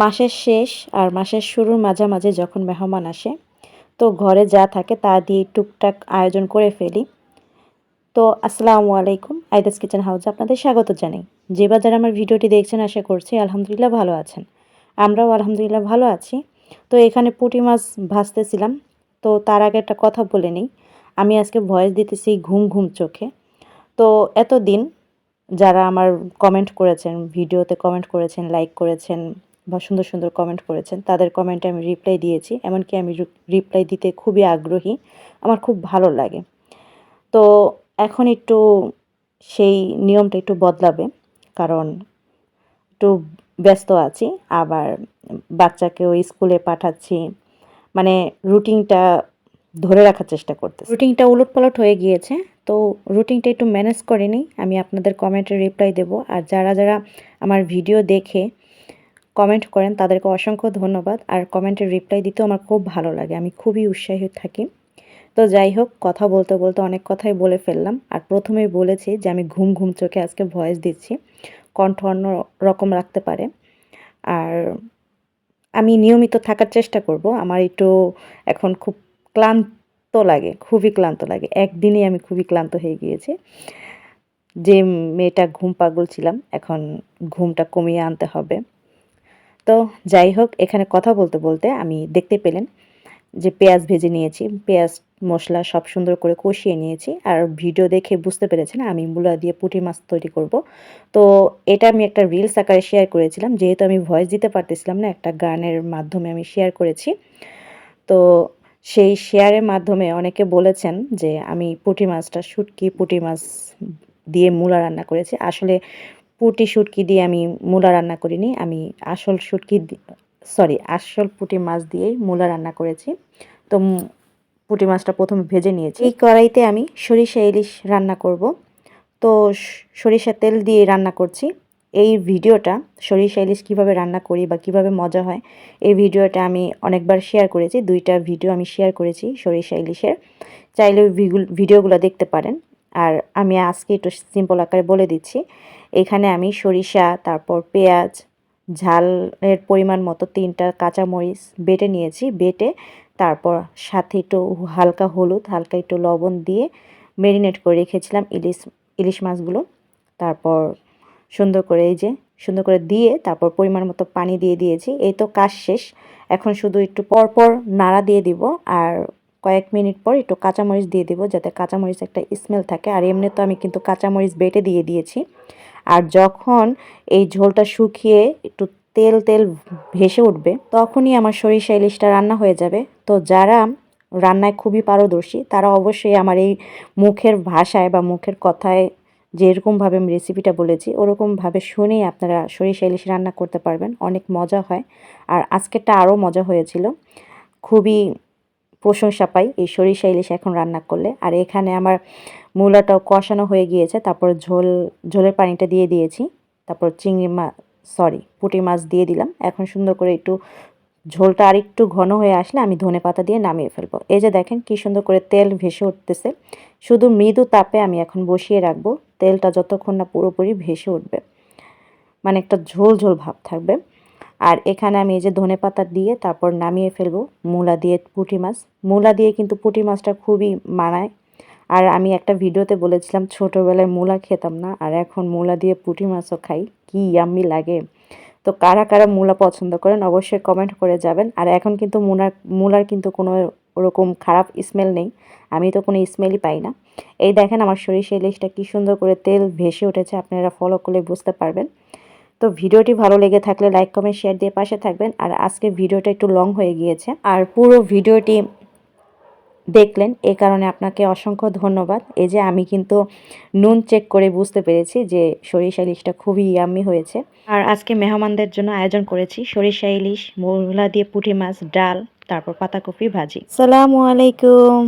মাসের শেষ আর মাসের শুরুর মাঝামাঝি যখন মেহমান আসে, তো ঘরে যা থাকে তা দিয়ে টুকটাক আয়োজন করে ফেলি। তো আসসালামু আলাইকুম, আইদাস কিচেন হাউসে আপনাদের স্বাগত জানাই। যে বা যারা আমার ভিডিওটি দেখছেন আশা করছি আলহামদুলিল্লাহ ভালো আছেন। আমরাও আলহামদুলিল্লাহ ভালো আছি। তো এখানে পুঁটি মাছ ভাজতেছিলাম। তো তার আগে একটা কথা বলে নিই, আমি আজকে ভয়েস দিতেছি ঘুম ঘুম চোখে। তো এতদিন যারা আমার কমেন্ট করেছেন, ভিডিওতে কমেন্ট করেছেন, লাইক করেছেন বা সুন্দর সুন্দর কমেন্ট করেছেন। তাদের কমেন্টে আমি রিপ্লাই দিয়েছি। এমনকি আমি রিপ্লাই দিতে খুবই আগ্রহী। আমার খুব ভালো লাগে। তো এখন একটু সেই নিয়মটা একটু বদলাবে। কারণ একটু ব্যস্ত আছি। আবার বাচ্চাকেও স্কুলে পাঠাচ্ছি। মানে রুটিনটা ধরে রাখার চেষ্টা করতেছি। রুটিনটা উলটপালট হয়ে গিয়েছে। তো রুটিনটা একটু ম্যানেজ করে নিই। আমি আপনাদের কমেন্টে রিপ্লাই দেব। আর যারা যারা আমার ভিডিও দেখে কমেন্ট করেন, তাদেরকে অসংখ্য ধন্যবাদ। আর কমেন্টের রিপ্লাই দিতেও আমার খুব ভালো লাগে, আমি খুবই উৎসাহী থাকি। তো যাই হোক, কথা বলতে বলতে অনেক কথাই বলে ফেললাম। আর প্রথমেই বলেছি যে, আমি ঘুম ঘুম চোখে আজকে ভয়েস দিচ্ছি, কণ্ঠ অন্য রকম রাখতে পারে। আর আমি নিয়মিত থাকার চেষ্টা করব, আমার একটু এখন খুব ক্লান্ত লাগে, খুবই ক্লান্ত লাগে। একদিনই আমি খুবই ক্লান্ত হয়ে গিয়েছি। যে মেয়েটা ঘুম পাগল ছিলাম, এখন ঘুমটা কমিয়ে আনতে হবে। তো যাই হোক, এখানে কথা বলতে বলতে আমি দেখতে পেলেন যে পেঁয়াজ ভেজে নিয়েছি। পেঁয়াজ, মশলা সব সুন্দর করে কষিয়ে নিয়েছি আর ভিডিও দেখে বুঝতে পেরেছেন আমি মূলা দিয়ে পুঁটি মাছ তৈরি করব। তো এটা আমি একটা রিলস আকারে শেয়ার করেছিলাম, যেহেতু আমি ভয়েস দিতে পারতেছিলাম না, একটা গানের মাধ্যমে আমি শেয়ার করেছি। তো সেই শেয়ারের মাধ্যমে অনেকে বলেছেন যে আমি পুঁটি মাছটা শুটকি পুঁটি মাছ দিয়ে মূলা রান্না করেছি। আসলে পুঁটি শুটকি দিয়ে আমি মূলা রান্না করিনি, আমি আসল শুটকি সরি আসল পুঁটি মাছ দিয়েই মূলা রান্না করেছি। তো পুঁটি মাছটা প্রথমে ভেজে নিয়েছি। এই কড়াইতে আমি সরিষা ইলিশ রান্না করব। তো সরিষা তেল দিয়ে রান্না করছি। এই ভিডিওটা সরিষা ইলিশ কীভাবে রান্না করি বা কীভাবে মজা হয়, এই ভিডিওটা আমি অনেকবার শেয়ার করেছি। দুইটা ভিডিও আমি শেয়ার করেছি সরিষা ইলিশের। চাইলে ভিডিওগুলো দেখতে পারেন। আর আমি আজকে একটু সিম্পল আকারে বলে দিচ্ছি। এখানে আমি সরিষা, তারপর পেঁয়াজ, ঝালের পরিমাণ মতো তিনটা কাঁচামরিচ বেটে নিয়েছি। বেটে তারপর সাথে একটু হালকা হলুদ, হালকা একটু লবণ দিয়ে মেরিনেট করে রেখেছিলাম ইলিশ ইলিশ মাছগুলো। তারপর সুন্দর করে এই যে, সুন্দর করে দিয়ে তারপর পরিমাণ মতো পানি দিয়ে দিয়েছি। এই তো কাজ শেষ। এখন শুধু একটু পরপর নাড়া দিয়ে দিব। আর কয়েক মিনিট পর একটু কাঁচামরিচ দিয়ে দেবো যাতে কাঁচামরিচ একটা স্মেল থাকে। আর এমনি তো আমি কিন্তু কাঁচামরিচ বেটে দিয়ে দিয়েছি। আর যখন এই ঝোলটা শুকিয়ে একটু তেল তেল ভেসে উঠবে, তখনই আমার সরিষা ইলিশটা রান্না হয়ে যাবে। তো যারা রান্নায় খুবই পারদর্শী, তারা অবশ্যই আমার এই মুখের ভাষায় বা মুখের কথায় যেরকমভাবে আমি রেসিপিটা বলেছি, ওরকমভাবে শুনেই আপনারা সরিষা ইলিশ রান্না করতে পারবেন। অনেক মজা হয়। আর আজকেরটা আরও মজা হয়েছিল। খুবই প্রশংসা পাই, এই সরিষা ইলিশ এখন রান্না করলে। আর এখানে আমার মূলাটাও কষানো হয়ে গিয়েছে, তারপর ঝোল, ঝোলের পানিটা দিয়ে দিয়েছি, তারপর চিংড়ি মাছ সরি পুঁটি মাছ দিয়ে দিলাম। এখন সুন্দর করে একটু ঝোলটা আর একটু ঘন হয়ে আসলে আমি ধনে পাতা দিয়ে নামিয়ে ফেলব। এই যে দেখেন কি সুন্দর করে তেল ভেসে উঠতেছে, শুধু মৃদু তাপে আমি এখন বসিয়ে রাখব, তেলটা যতক্ষণ না পুরোপুরি ভেসে উঠবে মানে একটা ঝোল ঝোল ভাব থাকবে। আর এখানে আমি এই যে ধনে পাতা দিয়ে তারপর নামিয়ে ফেলব। মূলা দিয়ে পুঁটি মাছ। মূলা দিয়ে কিন্তু পুঁটি মাছটা খুবই মানায়। আর আমি একটা ভিডিওতে বলেছিলাম, ছোটোবেলায় মূলা খেতাম না, আর এখন মূলা দিয়ে পুঁটি মাছও খাই। কি ইয়াম্মি লাগে। তো কারা কারা মূলা পছন্দ করেন, অবশ্যই কমেন্ট করে যাবেন। আর এখন কিন্তু মূলার মূলার কিন্তু কোনো ওরকম খারাপ স্মেল নেই। আমি তো কোনো স্মেলই পাই না। এই দেখেন আমার সরিষা ইলিশটা কী সুন্দর করে তেল ভেসে উঠেছে। আপনারা ফলো করলে বুঝতে পারবেন। তো ভিডিওটি ভালো লেগে থাকলে লাইক, কমেন্ট শেয়ার দিয়ে পাশে থাকবেন। আর আজকে ভিডিওটা একটু লং হয়ে গিয়েছে। আর পুরো ভিডিওটি দেখলেন, এ কারণে আপনাকে অসংখ্য ধন্যবাদ। এই যে আমি কিন্তু নুন চেক করে বুঝতে পেরেছি যে সরিষা ইলিশটা খুবই ইয়াম্মি হয়েছে। আর আজকে মেহমানদের জন্য আয়োজন করেছি সরিষা ইলিশ, মৌলা দিয়ে পুঁটি মাছ, ডাল, তারপর পাতাকপি ভাজি। সালামু আলাইকুম।